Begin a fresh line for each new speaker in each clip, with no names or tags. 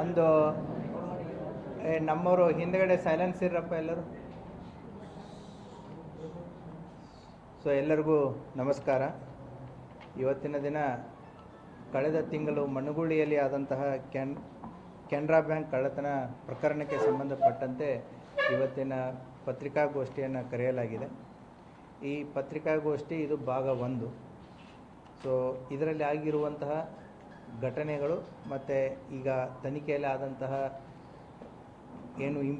ಒಂದು ನಮ್ಮವರು ಹಿಂದ್ಗಡೆ ಸೈಲೆನ್ಸ್ ಇರಪ್ಪ ಎಲ್ಲರೂ? ಸೊ ಎಲ್ಲರಿಗೂ ನಮಸ್ಕಾರ. ಇವತ್ತಿನ ದಿನ ಕಳೆದ ತಿಂಗಳು ಮಣ್ಣುಗುಳಿಯಲ್ಲಿ ಆದಂತಹ ಕೆನ್, ಕೆನರಾ ಬ್ಯಾಂಕ್ ಕಳ್ಳತನ ಪ್ರಕರಣಕ್ಕೆ ಸಂಬಂಧಪಟ್ಟಂತೆ ಇವತ್ತಿನ ಪತ್ರಿಕಾಗೋಷ್ಠಿಯನ್ನು ಕರೆಯಲಾಗಿದೆ. ಈ ಪತ್ರಿಕಾಗೋಷ್ಠಿ ಇದು ಭಾಗ ಒಂದು. ಸೊ ಇದರಲ್ಲಿ ಆಗಿರುವಂತಹ ಘಟನೆಗಳು ಮತ್ತು ಈಗ ತನಿಖೆಯಲ್ಲಿ ಆದಂತಹ ಏನು ಇಂ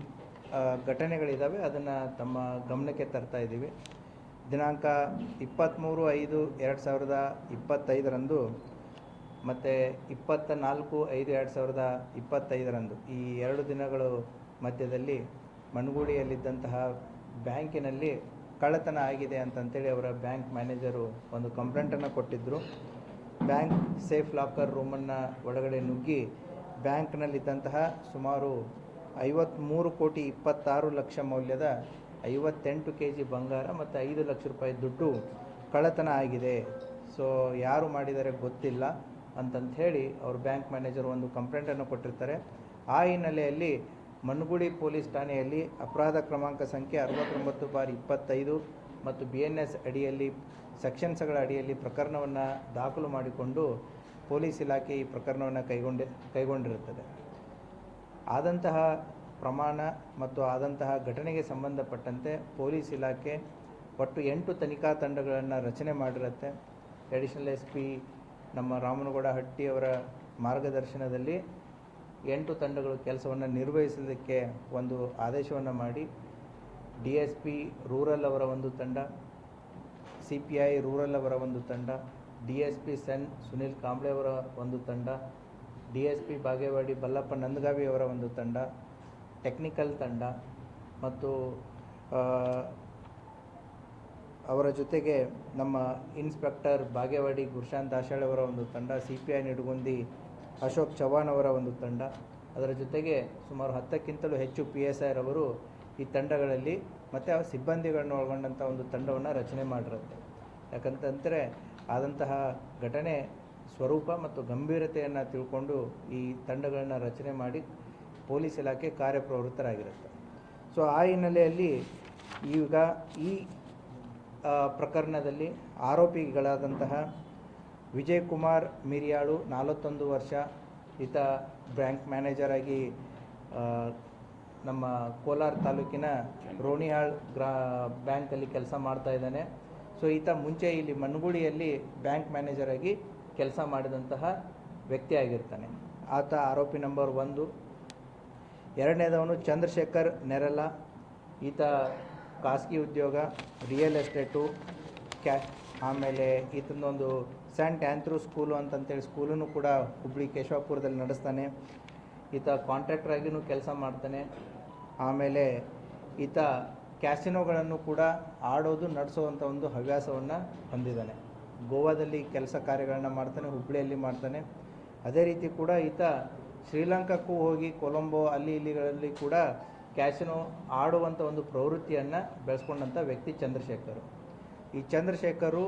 ಘಟನೆಗಳಿದ್ದಾವೆ ಅದನ್ನು ತಮ್ಮ ಗಮನಕ್ಕೆ ತರ್ತಾ ಇದ್ದೀವಿ. ದಿನಾಂಕ ಇಪ್ಪತ್ತ್ಮೂರು ಐದು ಎರಡು ಸಾವಿರದ ಇಪ್ಪತ್ತೈದರಂದು ಮತ್ತು ಇಪ್ಪತ್ತ ನಾಲ್ಕು ಐದು ಎರಡು ಸಾವಿರದ ಇಪ್ಪತ್ತೈದರಂದು ಈ ಎರಡು ದಿನಗಳು ಮಧ್ಯದಲ್ಲಿ ಮಣಗೂಡಿಯಲ್ಲಿದ್ದಂತಹ ಬ್ಯಾಂಕಿನಲ್ಲಿ ಕಳ್ಳತನ ಆಗಿದೆ ಅಂತಂಥೇಳಿ ಅವರ ಬ್ಯಾಂಕ್ ಮ್ಯಾನೇಜರು ಒಂದು ಕಂಪ್ಲೇಂಟನ್ನು ಕೊಟ್ಟಿದ್ದರು ಬ್ಯಾಂಕ್ ಸೇಫ್ ಲಾಕರ್ ರೂಮನ್ನು ಒಳಗಡೆ ನುಗ್ಗಿ ಬ್ಯಾಂಕ್ನಲ್ಲಿದ್ದಂತಹ ಸುಮಾರು ಐವತ್ತ್ಮೂರು ಕೋಟಿ ಇಪ್ಪತ್ತಾರು ಲಕ್ಷ ಮೌಲ್ಯದ ಐವತ್ತೆಂಟು ಕೆ ಜಿ ಬಂಗಾರ ಮತ್ತು ಐದು ಲಕ್ಷ ರೂಪಾಯಿ ದುಡ್ಡು ಕಳ್ಳತನ ಆಗಿದೆ. ಸೊ ಯಾರು ಮಾಡಿದ್ದಾರೆ ಗೊತ್ತಿಲ್ಲ ಅಂತಂಥೇಳಿ ಅವ್ರ ಬ್ಯಾಂಕ್ ಮ್ಯಾನೇಜರ್ ಒಂದು ಕಂಪ್ಲೇಂಟನ್ನು ಕೊಟ್ಟಿರ್ತಾರೆ. ಆ ಹಿನ್ನೆಲೆಯಲ್ಲಿ ಮನ್ಗುಡಿ ಪೊಲೀಸ್ ಠಾಣೆಯಲ್ಲಿ ಅಪರಾಧ ಕ್ರಮಾಂಕ ಸಂಖ್ಯೆ ಅರವತ್ತೊಂಬತ್ತು ಬಾರ್ ಇಪ್ಪತ್ತೈದು ಮತ್ತು ಬಿ ಎನ್ ಎಸ್ ಅಡಿಯಲ್ಲಿ ಸೆಕ್ಷನ್ಸ್ಗಳ ಅಡಿಯಲ್ಲಿ ಪ್ರಕರಣವನ್ನು ದಾಖಲು ಮಾಡಿಕೊಂಡು ಪೊಲೀಸ್ ಇಲಾಖೆ ಈ ಪ್ರಕರಣವನ್ನು ಕೈಗೊಂಡಿ, ಕೈಗೊಂಡಿರುತ್ತದೆ. ಆದಂತಹ ಪ್ರಮಾಣ ಮತ್ತು ಆದಂತಹ ಘಟನೆಗೆ ಸಂಬಂಧಪಟ್ಟಂತೆ ಪೊಲೀಸ್ ಇಲಾಖೆ ಒಟ್ಟು ಎಂಟು ತನಿಖಾ ತಂಡಗಳನ್ನು ರಚನೆ ಮಾಡಿರುತ್ತೆ. ಅಡಿಷನಲ್ ಎಸ್ ಪಿ ನಮ್ಮ ರಾಮನಗೌಡ ಹಟ್ಟಿಯವರ ಮಾರ್ಗದರ್ಶನದಲ್ಲಿ ಎಂಟು ತಂಡಗಳು ಕೆಲಸವನ್ನು ನಿರ್ವಹಿಸೋದಕ್ಕೆ ಒಂದು ಆದೇಶವನ್ನು ಮಾಡಿ. ಡಿ ಎಸ್ ಪಿ ರೂರಲ್ ಅವರ ಒಂದು ತಂಡ ಸಿ ಪಿ ಐ ರೂರಲ್ ಅವರ ಒಂದು ತಂಡ ಡಿ ಎಸ್ ಪಿ ಸೆನ್ ಸುನಿಲ್ ಕಾಂಬ್ಳೆ ಅವರ ಒಂದು ತಂಡ D S P Bagewadi Ballappa Nandagavi ಅವರ ಒಂದು ತಂಡ, ಟೆಕ್ನಿಕಲ್ ತಂಡ ಮತ್ತು ಅವರ ಜೊತೆಗೆ ನಮ್ಮ ಇನ್ಸ್ಪೆಕ್ಟರ್ ಬಾಗೇವಾಡಿ ಗುರುಶಾಂತ್ ದಾಶಾಳೆ ಅವರ ಒಂದು ತಂಡ C P I Nidugundi Ashok Chavan ಅವರ ಒಂದು ತಂಡ. ಅದರ ಜೊತೆಗೆ ಸುಮಾರು ಹತ್ತಕ್ಕಿಂತಲೂ ಹೆಚ್ಚು ಪಿ ಎಸ್ ಐರವರು ಈ ತಂಡಗಳಲ್ಲಿ ಮತ್ತು ಆ ಸಿಬ್ಬಂದಿಗಳನ್ನ ಒಳಗೊಂಡಂಥ ಒಂದು ತಂಡವನ್ನು ರಚನೆ ಮಾಡಿರುತ್ತೆ. ಯಾಕಂತಂದರೆ ಆದಂತಹ ಘಟನೆ ಸ್ವರೂಪ ಮತ್ತು ಗಂಭೀರತೆಯನ್ನು ತಿಳ್ಕೊಂಡು ಈ ತಂಡಗಳನ್ನು ರಚನೆ ಮಾಡಿ ಪೊಲೀಸ್ ಇಲಾಖೆ ಕಾರ್ಯಪ್ರವೃತ್ತರಾಗಿರುತ್ತೆ. ಸೊ ಆ ಹಿನ್ನೆಲೆಯಲ್ಲಿ ಈಗ ಈ ಪ್ರಕರಣದಲ್ಲಿ ಆರೋಪಿಗಳಾದಂತಹ ವಿಜಯ್ ಕುಮಾರ್ ಮಿರಿಯಾಳು ನಲವತ್ತೊಂದು ವರ್ಷ, ಈತ ಬ್ಯಾಂಕ್ ಮ್ಯಾನೇಜರ್ ಆಗಿ ನಮ್ಮ ಕೋಲಾರ ತಾಲೂಕಿನ ರೋಣಿಹಾಳ್ ಗ್ರಾ ಬ್ಯಾಂಕಲ್ಲಿ ಕೆಲಸ ಮಾಡ್ತಾ ಇದ್ದಾನೆ. ಸೊ ಈತ ಮುಂಚೆ ಇಲ್ಲಿ ಮನ್ಗುಡಿಯಲ್ಲಿ ಬ್ಯಾಂಕ್ ಮ್ಯಾನೇಜರ್ ಆಗಿ ಕೆಲಸ ಮಾಡಿದಂತಹ ವ್ಯಕ್ತಿ ಆಗಿರ್ತಾನೆ. ಆತ ಆರೋಪಿ ನಂಬರ್ ಒಂದು. ಎರಡನೇದವನು ಚಂದ್ರಶೇಖರ್ ನೆರಲ. ಈತ ಖಾಸಗಿ ಉದ್ಯೋಗ, ರಿಯಲ್ ಎಸ್ಟೇಟು, ಕ್ಯಾ ಆಮೇಲೆ ಈತನೊಂದು ಸ್ಯಾಂಟ್ ಆ್ಯಂಥ್ರೂ ಸ್ಕೂಲು ಅಂತಂತೇಳಿ ಸ್ಕೂಲನ್ನು ಕೂಡ ಹುಬ್ಳಿ ಕೇಶವಪುರದಲ್ಲಿ ನಡೆಸ್ತಾನೆ. ಈತ ಕಾಂಟ್ರಾಕ್ಟರ್ ಆಗಿಯೂ ಕೆಲಸ ಮಾಡ್ತಾನೆ. ಆಮೇಲೆ ಈತ ಕ್ಯಾಸಿನೋಗಳನ್ನು ಕೂಡ ಆಡೋದು ನಡೆಸುವಂಥ ಒಂದು ಹವ್ಯಾಸವನ್ನು ಹೊಂದಿದ್ದಾನೆ ಗೋವಾದಲ್ಲಿ ಕೆಲಸ ಕಾರ್ಯಗಳನ್ನ ಮಾಡ್ತಾನೆ ಹುಬ್ಬಳ್ಳಿಯಲ್ಲಿ ಮಾಡ್ತಾನೆ. ಅದೇ ರೀತಿ ಕೂಡ ಈತ ಶ್ರೀಲಂಕಾಕ್ಕೂ ಹೋಗಿ ಕೊಲಂಬೋ ಅಲ್ಲಿ ಇಲ್ಲಿಗಳಲ್ಲಿ ಕೂಡ ಕ್ಯಾಸಿನೋ ಆಡುವಂಥ ಒಂದು ಪ್ರವೃತ್ತಿಯನ್ನು ಬೆಳೆಸ್ಕೊಂಡಂಥ ವ್ಯಕ್ತಿ ಚಂದ್ರಶೇಖರ್. ಈ ಚಂದ್ರಶೇಖರು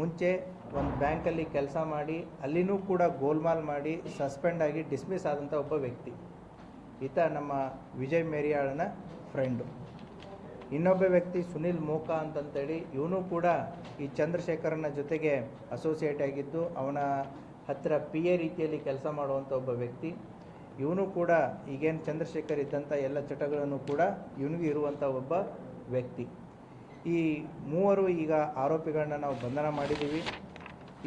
ಮುಂಚೆ ಒಂದು ಬ್ಯಾಂಕಲ್ಲಿ ಕೆಲಸ ಮಾಡಿ, ಅಲ್ಲಿನೂ ಕೂಡ ಗೋಲ್ಮಾಲ್ ಮಾಡಿ, ಸಸ್ಪೆಂಡ್ ಆಗಿ ಡಿಸ್ಮಿಸ್ ಆದಂಥ ಒಬ್ಬ ವ್ಯಕ್ತಿ. ಈತ ನಮ್ಮ ವಿಜಯ್ ಮೇರಿಯಾಳನ ಫ್ರೆಂಡು ಇನ್ನೊಬ್ಬ ವ್ಯಕ್ತಿ ಸುನಿಲ್ ಮೋಕಾ ಅಂತಂತೇಳಿ, ಇವನು ಕೂಡ ಈ ಚಂದ್ರಶೇಖರನ ಜೊತೆಗೆ ಅಸೋಸಿಯೇಟ್ ಆಗಿದ್ದು, ಅವನ ಹತ್ತಿರ ಪಿ ಎ ರೀತಿಯಲ್ಲಿ ಕೆಲಸ ಮಾಡುವಂಥ ಒಬ್ಬ ವ್ಯಕ್ತಿ. ಇವನು ಕೂಡ ಈಗೇನು ಚಂದ್ರಶೇಖರ್ ಇದ್ದಂಥ ಎಲ್ಲ ಚಟಗಳನ್ನು ಕೂಡ ಇವನಿಗೂ ಇರುವಂಥ ಒಬ್ಬ ವ್ಯಕ್ತಿ. ಈ ಮೂವರು ಈಗ ಆರೋಪಿಗಳನ್ನ ನಾವು ಬಂಧನ ಮಾಡಿದ್ದೀವಿ.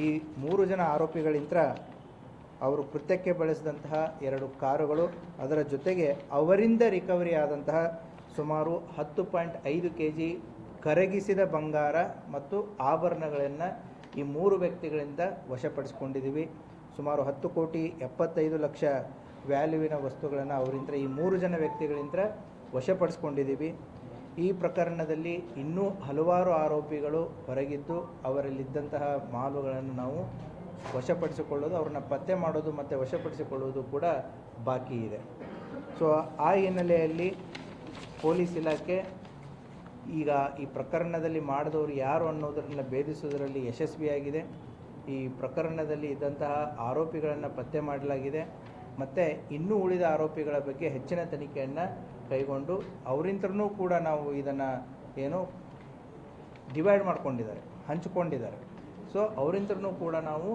ಈ ಮೂರು ಜನ ಆರೋಪಿಗಳಿಂದ ಅವರು ಕೃತ್ಯಕ್ಕೆ ಬಳಸಿದಂತಹ ಎರಡು ಕಾರುಗಳು, ಅದರ ಜೊತೆಗೆ ಅವರಿಂದ ರಿಕವರಿ ಆದಂತಹ ಸುಮಾರು ಹತ್ತು ಪಾಯಿಂಟ್ ಐದು ಕೆ ಜಿ ಕರಗಿಸಿದ ಬಂಗಾರ ಮತ್ತು ಆಭರಣಗಳನ್ನು ಈ ಮೂರು ವ್ಯಕ್ತಿಗಳಿಂದ ವಶಪಡಿಸ್ಕೊಂಡಿದ್ದೀವಿ. ಸುಮಾರು ಹತ್ತು ಕೋಟಿ ಎಪ್ಪತ್ತೈದು ಲಕ್ಷ ವ್ಯಾಲ್ಯೂವಿನ ವಸ್ತುಗಳನ್ನು ಅವರಿಂದ ಈ ಮೂರು ಜನ ವ್ಯಕ್ತಿಗಳಿಂದ ವಶಪಡಿಸ್ಕೊಂಡಿದ್ದೀವಿ. ಈ ಪ್ರಕರಣದಲ್ಲಿ ಇನ್ನೂ ಹಲವಾರು ಆರೋಪಿಗಳು ಹೊರಗಿದ್ದು ಅವರಲ್ಲಿದ್ದಂತಹ ಮಾಲುಗಳನ್ನು ನಾವು ವಶಪಡಿಸಿಕೊಳ್ಳೋದು, ಅವ್ರನ್ನ ಪತ್ತೆ ಮಾಡೋದು ಮತ್ತು ವಶಪಡಿಸಿಕೊಳ್ಳುವುದು ಕೂಡ ಬಾಕಿ ಇದೆ. ಸೊ ಆ ಹಿನ್ನೆಲೆಯಲ್ಲಿ ಪೊಲೀಸ್ ಇಲಾಖೆ ಈಗ ಈ ಪ್ರಕರಣದಲ್ಲಿ ಮಾಡಿದವರು ಯಾರು ಅನ್ನೋದನ್ನು ಭೇದಿಸುವುದರಲ್ಲಿ ಯಶಸ್ವಿಯಾಗಿದೆ ಈ ಪ್ರಕರಣದಲ್ಲಿ ಇದ್ದಂತಹ ಆರೋಪಿಗಳನ್ನು ಪತ್ತೆ ಮಾಡಲಾಗಿದೆ. ಮತ್ತು ಇನ್ನೂ ಉಳಿದ ಆರೋಪಿಗಳ ಬಗ್ಗೆ ಹೆಚ್ಚಿನ ತನಿಖೆಯನ್ನು ಕೈಗೊಂಡು ಅವರಿಂದನೂ ಕೂಡ ನಾವು ಇದನ್ನು ಏನು ಡಿವೈಡ್ ಮಾಡ್ಕೊಂಡಿದ್ದಾರೆ, ಹಂಚಿಕೊಂಡಿದ್ದಾರೆ. ಸೊ ಅವರಿಂದನೂ ಕೂಡ ನಾವು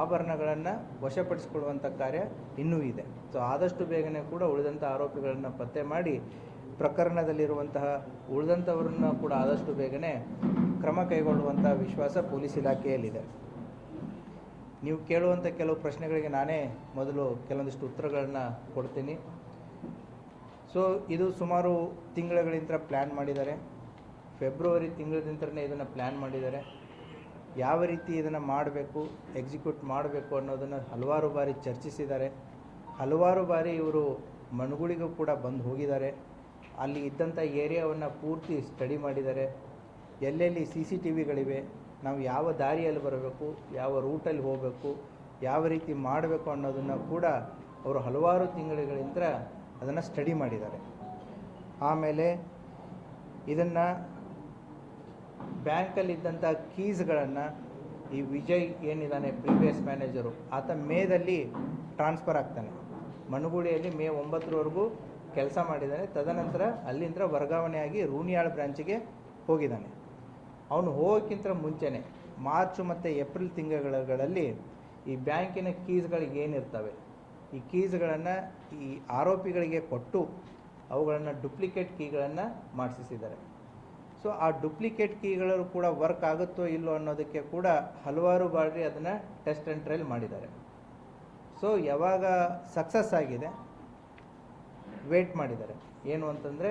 ಆಭರಣಗಳನ್ನು ವಶಪಡಿಸಿಕೊಳ್ಳುವಂಥ ಕಾರ್ಯ ಇನ್ನೂ ಇದೆ. ಸೊ ಆದಷ್ಟು ಬೇಗನೆ ಕೂಡ ಉಳಿದಂಥ ಆರೋಪಿಗಳನ್ನು ಪತ್ತೆ ಮಾಡಿ ಪ್ರಕರಣದಲ್ಲಿರುವಂತಹ ಉಳಿದಂಥವರನ್ನು ಕೂಡ ಆದಷ್ಟು ಬೇಗನೆ ಕ್ರಮ ಕೈಗೊಳ್ಳುವಂಥ ವಿಶ್ವಾಸ ಪೊಲೀಸ್ ಇಲಾಖೆಯಲ್ಲಿದೆ. ನೀವು ಕೇಳುವಂಥ ಕೆಲವು ಪ್ರಶ್ನೆಗಳಿಗೆ ನಾನೇ ಮೊದಲು ಕೆಲವೊಂದಿಷ್ಟು ಉತ್ತರಗಳನ್ನು ಕೊಡ್ತೀನಿ. ಸೊ ಇದು ಸುಮಾರು ತಿಂಗಳುಗಳಿಂದ ಪ್ಲ್ಯಾನ್ ಮಾಡಿದ್ದಾರೆ. ಫೆಬ್ರವರಿ ತಿಂಗಳಿಂದ ಇದನ್ನು ಪ್ಲ್ಯಾನ್ ಮಾಡಿದ್ದಾರೆ. ಯಾವ ರೀತಿ ಇದನ್ನು ಮಾಡಬೇಕು ಎಕ್ಸಿಕ್ಯೂಟ್ ಮಾಡಬೇಕು ಅನ್ನೋದನ್ನು ಹಲವಾರು ಬಾರಿ ಚರ್ಚಿಸಿದ್ದಾರೆ. ಹಲವಾರು ಬಾರಿ ಇವರು ಮಣಗುಳಿಗೂ ಕೂಡ ಬಂದು ಹೋಗಿದ್ದಾರೆ. ಅಲ್ಲಿ ಇದ್ದಂಥ ಏರಿಯಾವನ್ನು ಪೂರ್ತಿ ಸ್ಟಡಿ ಮಾಡಿದ್ದಾರೆ. ಎಲ್ಲೆಲ್ಲಿ ಸಿ ಸಿ ಟಿ ವಿಗಳಿವೆ, ನಾವು ಯಾವ ದಾರಿಯಲ್ಲಿ ಬರಬೇಕು, ಯಾವ ರೂಟಲ್ಲಿ ಹೋಗಬೇಕು, ಯಾವ ರೀತಿ ಮಾಡಬೇಕು ಅನ್ನೋದನ್ನು ಕೂಡ ಅವರು ಹಲವಾರು ತಿಂಗಳುಗಳಿಂದ ಅದನ್ನು ಸ್ಟಡಿ ಮಾಡಿದ್ದಾರೆ. ಆಮೇಲೆ ಇದನ್ನು ಬ್ಯಾಂಕಲ್ಲಿದ್ದಂಥ ಕೀಸ್ಗಳನ್ನು ಈ ವಿಜಯ್ ಏನಿದ್ದಾನೆ ಪ್ರೀವಿಯಸ್ ಮ್ಯಾನೇಜರು, ಆತ ಮೇದಲ್ಲಿ ಟ್ರಾನ್ಸ್ಫರ್ ಆಗ್ತಾನೆ. ಮಣಗುಳಿಯಲ್ಲಿ ಮೇ ಒಂಬತ್ತರವರೆಗೂ ಕೆಲಸ ಮಾಡಿದ್ದಾನೆ. ತದನಂತರ ಅಲ್ಲಿಂದ ವರ್ಗಾವಣೆಯಾಗಿ ರೂನಿಯಾಳ್ ಬ್ರಾಂಚಿಗೆ ಹೋಗಿದ್ದಾನೆ. ಅವನು ಹೋಗೋಕ್ಕಿಂತ ಮುಂಚೆನೆ ಮಾರ್ಚ್ ಮತ್ತು ಏಪ್ರಿಲ್ ತಿಂಗಳುಗಳಲ್ಲಿ ಈ ಬ್ಯಾಂಕಿನ ಕೀಸ್ಗಳಿಗೆ ಏನಿರ್ತವೆ, ಈ ಕೀಸ್ಗಳನ್ನು ಈ ಆರೋಪಿಗಳಿಗೆ ಕೊಟ್ಟು ಅವುಗಳನ್ನು ಡುಪ್ಲಿಕೇಟ್ ಕೀಗಳನ್ನು ಮಾಡಿಸಿದ್ದಾರೆ ಸೊ ಆ ಡುಪ್ಲಿಕೇಟ್ ಕೀಗಳು ಕೂಡ ವರ್ಕ್ ಆಗುತ್ತೋ ಇಲ್ಲೋ ಅನ್ನೋದಕ್ಕೆ ಕೂಡ ಹಲವಾರು ಬಾರಿ ಅದನ್ನು ಟೆಸ್ಟ್ ಆ್ಯಂಡ್ ಟ್ರಯಲ್ ಮಾಡಿದ್ದಾರೆ. ಸೊ ಯಾವಾಗ ಸಕ್ಸಸ್ ಆಗಿದೆ ವೇಟ್ ಮಾಡಿದ್ದಾರೆ. ಏನು ಅಂತಂದರೆ